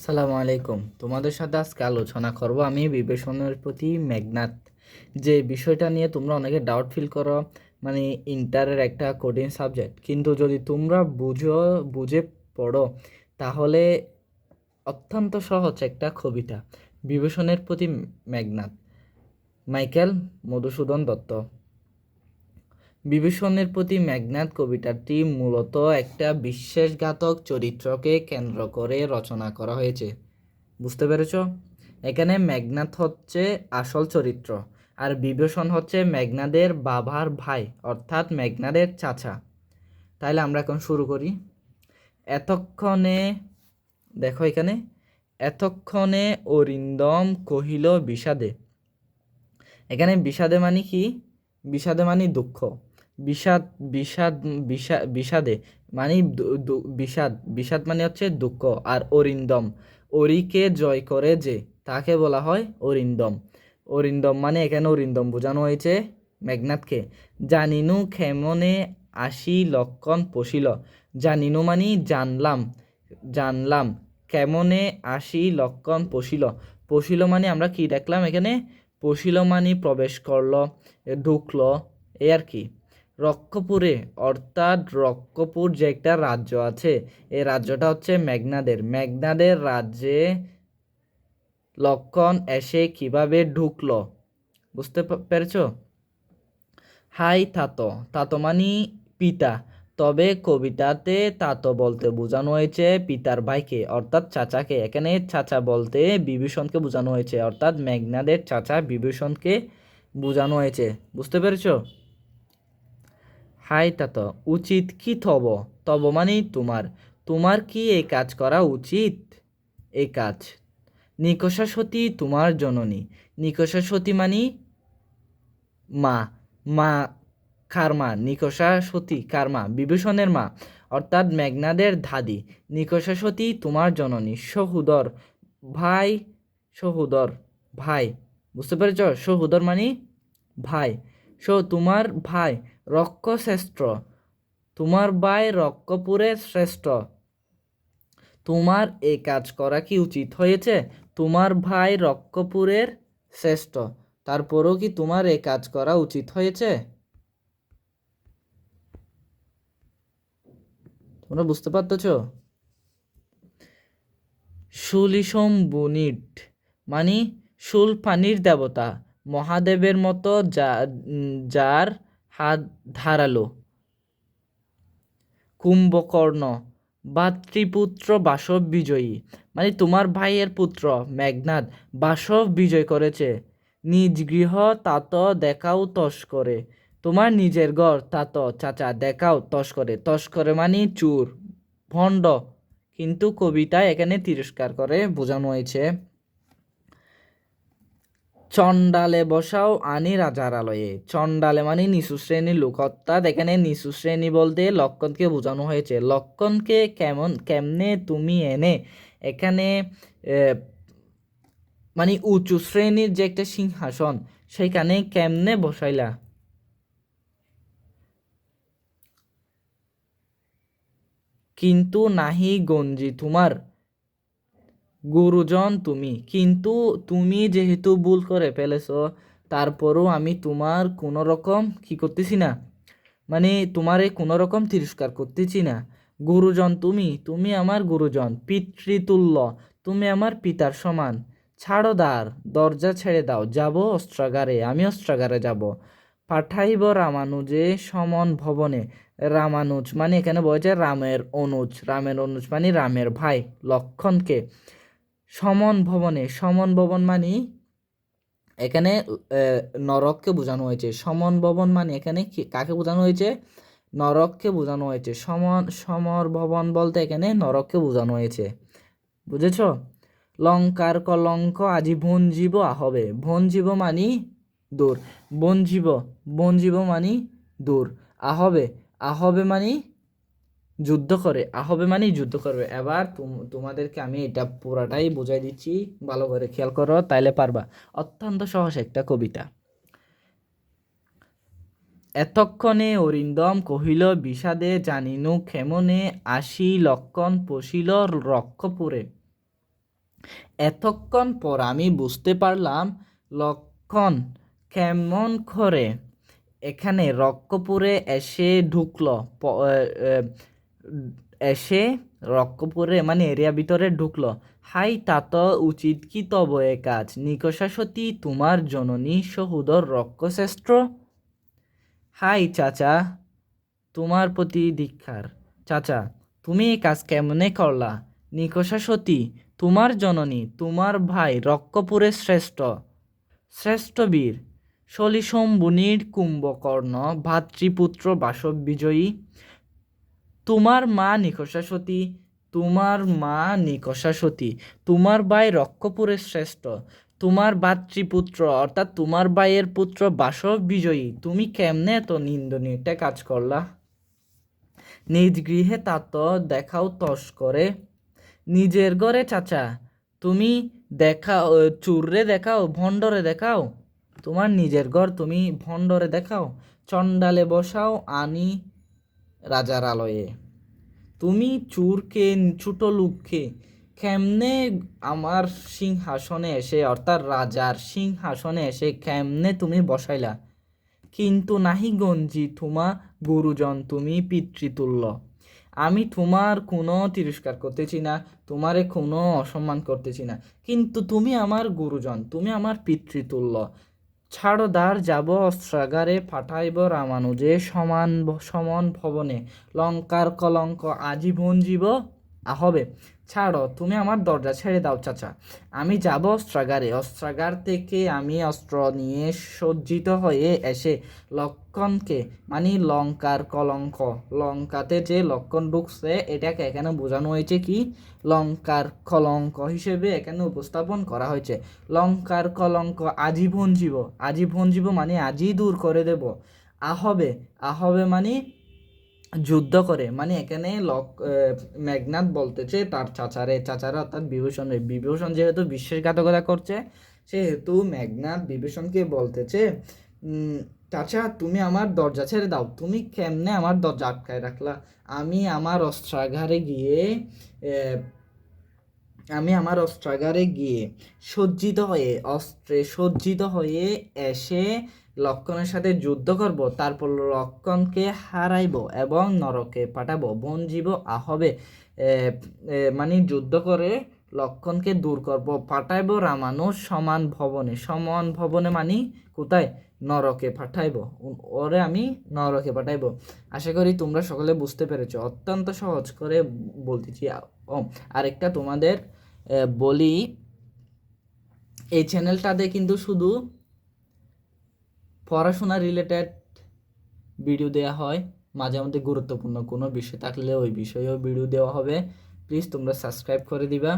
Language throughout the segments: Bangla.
আসসালামু আলাইকুম। তোমাদের সাথে আজকে আলোচনা করব আমি বিবেচনার প্রতি মেঘনাথ। যে বিষয়টা নিয়ে তোমরা অনেকে ডাউট ফিল করো মানে ইন্টারের একটা কঠিন সাবজেক্ট কিন্তু যদি তোমরা বুঝো, বুঝে পড়ো, তাহলে অত্যন্ত সহজ একটা কবিতা। বিবেচনের প্রতি মেঘনাথ। মাইকেল মধুসূদন দত্ত। বিভীষণের প্রতি মেঘনাথ কবিতাটি মূলত একটা বিশ্বাসঘাতক চরিত্রকে কেন্দ্র করে রচনা করা হয়েছে। বুঝতে পেরেছ? এখানে মেঘনাথ হচ্ছে আসল চরিত্র আর বিভীষণ হচ্ছে মেঘনাদের বাবার ভাই, অর্থাৎ মেঘনাদের চাচা। তাহলে আমরা এখন শুরু করি। এতক্ষণে, দেখো এখানে, এতক্ষণে অরিন্দম কহিল বিষাদে। এখানে বিষাদে মানে কি? বিষাদে মানে দুঃখ। বিষাদ বিষাদ, বিষা- বিষাদে মানে বিষাদ বিষাদ মানে হচ্ছে দুঃখ আর অরিন্দম। অরিকে জয় করে যে, তাকে বলা হয় অরিন্দম। অরিন্দম মানে এখানে অরিন্দম বোঝানো হয়েছে মেঘনাথকে। জানিনু খেমনে আশি লক্ষণ পশিল? জানিনু মানে জানলাম জানলাম কেমনে আশি লক্ষণ পশিল? পশিল মানে আমরা কি দেখলাম এখানে? পশিল মানে প্রবেশ করল এ ঢুকলো, এই আর কি। রক্ষপুরে অর্থাৎ রক্ষপুর যে একটা রাজ্য আছে এই রাজ্যটা হচ্ছে মেঘনাদের। মেঘনাদের রাজ্যে লক্ষণ এসে কীভাবে ঢুকলো? বুঝতে পেরেছ? হাই তাতো। তাতো মানি পিতা। তবে কবিতাতে তাতো বলতে বোঝানো হয়েছে পিতার ভাইকে, অর্থাৎ চাচাকে। এখানে চাচা বলতে বিভীষণকে বোঝানো হয়েছে, অর্থাৎ মেঘনাদের চাচা বিভীষণকে বোঝানো হয়েছে। বুঝতে পেরেছ? হাই তাত উচিত কি তব তব মানে তোমার। তোমার কি এই কাজ করা উচিত? এই কাজ। নিকষা সতী তোমার জননী। নিকষা সতী মানে মা। মা কার মা নিকষা সতী কার মা বিভীষণের মা। অর্থাৎ মেঘনাদের ধাদি। নিকষা সতী তোমার জননী। সহুদর ভাই সহুদর ভাই। বুঝতে পেরেছ? সহুদর মানে ভাই। সো তোমার ভাই। রক্ষ শ্রেষ্ঠ। তোমার ভাই রক্ষপুরের শ্রেষ্ঠ। তোমার এই কাজ করা কি উচিত হয়েছে? তোমার ভাই রক্ষপুরের শ্রেষ্ঠ। তারপরেও কি তোমার এই কাজ করা উচিত হয়েছে? তোমরা বুঝতে পারতেছ? সুলিসম বুনিট মানে শুল পানির দেবতা, মহাদেবের মতো যা যার হাত ধারালো কুম্ভকর্ণ, ভাতৃপুত্র বাসব বিজয়ী। মানে তোমার ভাইয়ের পুত্র, মেঘনাদ, বাসব বিজয় করেছে। নিজ গৃহ তাত দেখাও তস করে। তোমার নিজের ঘর তাত, চাচা, দেখাও তস করে। তস করে মানে চুর, ভণ্ড। কিন্তু কবিতা এখানে তিরস্কার করে, বোঝানো হয়েছে। চণ্ডালে বসাও আনি রাজার আলয়ে। চণ্ডালে মানে নিচু শ্রেণির লোক। অর্থাৎ এখানে নিচু শ্রেণি বলতে লক্ষণকে বোঝানো হয়েছে। লক্ষণকে কেমন কেমনে তুমি এনে? এখানে মানে উঁচু শ্রেণির যে একটা সিংহাসন, সেখানে কেমনে বসাইলা? কিন্তু নাহি গঞ্জি তোমার। গুরুজন তুমি। কিন্তু তুমি যেহেতু ভুল করে ফেলেছ তারপরও আমি তোমার কোনো রকম কি করতেছি না? মানে তোমারে কোনো রকম তিরস্কার করতেছি না। গুরুজন তুমি তুমি আমার গুরুজন পিতৃতুল্য, তুমি আমার পিতার সমান। ছাড়ো দ্বার দরজা ছেড়ে দাও, যাব অস্ত্রাগারে আমি অস্ত্রাগারে যাব। পাঠাইব রামানুজে সমন ভবনে রামানুজ মানে এখানে বলছে রামের অনুজ রামের অনুজ মানে রামের ভাই, লক্ষণকে। সমন ভবনে, সমন ভবন মানে এখানে নরককে বোঝানো হয়েছে। সমন ভবন মানে এখানে কাকে বোঝানো হয়েছে? নরককে বোঝানো হয়েছে। সমন, সমর ভবন বলতে এখানে নরককে বোঝানো হয়েছে। বুঝেছ? লঙ্কার কলঙ্ক আজি ভঞ্জীব আহবে। ভঞ্জীব মানি দূর। বঞ্জীব বঞ্জীব মানি দূর। আহবে আহবে মানি যুদ্ধ করে আহবে মানে যুদ্ধ করবে। এবার তোমাদেরকে আমি এটা পুরাটাই বুঝাই দিচ্ছি, ভালো করে খেয়াল করো, তাইলে পারবা। অত্যন্ত সহজ একটা কবিতা। এতক্ষণে অরিন্দম কহিল, বিষাদে জানিনু ক্ষেমনে আশি লক্ষণ পশিল রক্ষপুরে। এতক্ষণ পর আমি বুঝতে পারলাম, লক্ষণ কেমন করে? এখানে রক্ষপুরে এসে ঢুকলো এসে রক্কপুরে মানে এরিয়া ভিতরে ঢুকলো। হাই, তা তো উচিত কি তব এ কাজ? নিকষা সতী, তোমার জননী সহুদর রক্ষশ্রেষ্ঠ হাই, চাচা, তোমার প্রতি দীক্ষার চাচা, তুমি এই কাজ কেমনে করলা? নিকষা সতী, তোমার জননী, তোমার ভাই রক্কপুরের শ্রেষ্ঠ। শ্রেষ্ঠ বীর শলিশম্বুনির কুম্ভকর্ণ, ভাতৃপুত্র বাসব বিজয়ী। তোমার মা নিকষা সতী, তোমার মা নিকষা সতী। তোমার ভাই রক্ষপুরের শ্রেষ্ঠ, তোমার ভাতৃপুত্র, অর্থাৎ তোমার ভাইয়ের পুত্র বাসব বিজয়ী। তুমি কেমনে এত নিন্দনীয় কাজ করলা? নিজ গৃহে তা তো দেখাও তস করে। নিজের ঘরে চাচা, তুমি দেখাও চুররে দেখাও, ভণ্ডরে দেখাও? তোমার নিজের ঘর তুমি ভণ্ডরে দেখাও, চণ্ডালে বসাও, আনি রাজার আলয়ে। তুমি চুরকে, ছোট লোককে কেমনে আমার সিংহাসনে এসে, অর্থাৎ রাজার সিংহাসনে এসে কেমনে তুমি বসাইলা? কিন্তু নাহি গঞ্জি, তোমা গুরুজন, তুমি পিতৃতুল্য। আমি তোমার কোনো তিরস্কার করতেছি না, তোমারে কোনো অসম্মান করতেছি না। কিন্তু তুমি আমার গুরুজন, তুমি আমার পিতৃতুল্য। ছাড়ো দ্বার যাব অস্ত্রাগারে পাঠাইব রামানুজে সমান সমন ভবনে। লঙ্কার কলঙ্ক আজীবন জীব আহবে। ছাড়ো, তুমি আমার দরজা ছেড়ে দাও, চাচা। আমি যাব অস্ত্রাগারে। অস্ত্রাগার থেকে আমি অস্ত্র নিয়ে সজ্জিত হয়ে এসে লক্ষণকে মানে লঙ্কার কলঙ্ক, লঙ্কাতে যে লক্ষণ ঢুকছে, এটাকে এখানে বোঝানো হয়েছে কি? লঙ্কার কলঙ্ক হিসেবে এখানে উপস্থাপন করা হয়েছে। লঙ্কার কলঙ্ক আজীবন জীব। আজীবন জীব মানে আজই দূর করে দেব। আহবে আহবে মানে যুদ্ধ করে। মানে এখানে লক মেঘনাথ বলতেছে তার চাচারে, চাচারা অর্থাৎ বিভূষণ বিভূষণ যেহেতু বিশ্বাসঘাতকতা করছে, সেহেতু মেঘনাথ বিভূষণকে বলতেছে চাচা, তুমি আমার দরজা ছেড়ে দাও। তুমি কেমনে আমার দরজা আটকায় রাখলা? আমি আমার অস্ত্রাগারে গিয়ে আমি আমার অস্ত্রাগারে গিয়ে সজ্জিত হয়ে, অস্ত্রে সজ্জিত হয়ে এসে লক্ষণের সাথে যুদ্ধ করব, তারপর লক্ষণকে হারাইব এবং নরকে পাঠাবো বনজীব আহবে মানে যুদ্ধ করে লক্ষণকে দূর করব, পাঠাইব রামানুজ সমান ভবনে সমান ভবনে মানে কোথায়? নরকে পাঠাইব ওরে আমি নরকে পাঠাইব। আশা করি তোমরা সকলে বুঝতে পেরেছ, অত্যন্ত সহজ করে বলতেছি ও, আরেকটা তোমাদের বলি, এই চ্যানেলটাতে কিন্তু শুধু পড়াশোনা রিলেটেড ভিডিও দেওয়া হয়। মাঝে মধ্যে গুরুত্বপূর্ণ কোনো বিষয় থাকলে ওই বিষয়েও ভিডিও দেওয়া হবে। প্লিজ তোমরা সাবস্ক্রাইব করে দিবা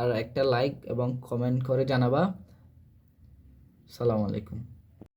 আর একটা লাইক এবং কমেন্ট করে জানাবা। সালাম আলাইকুম।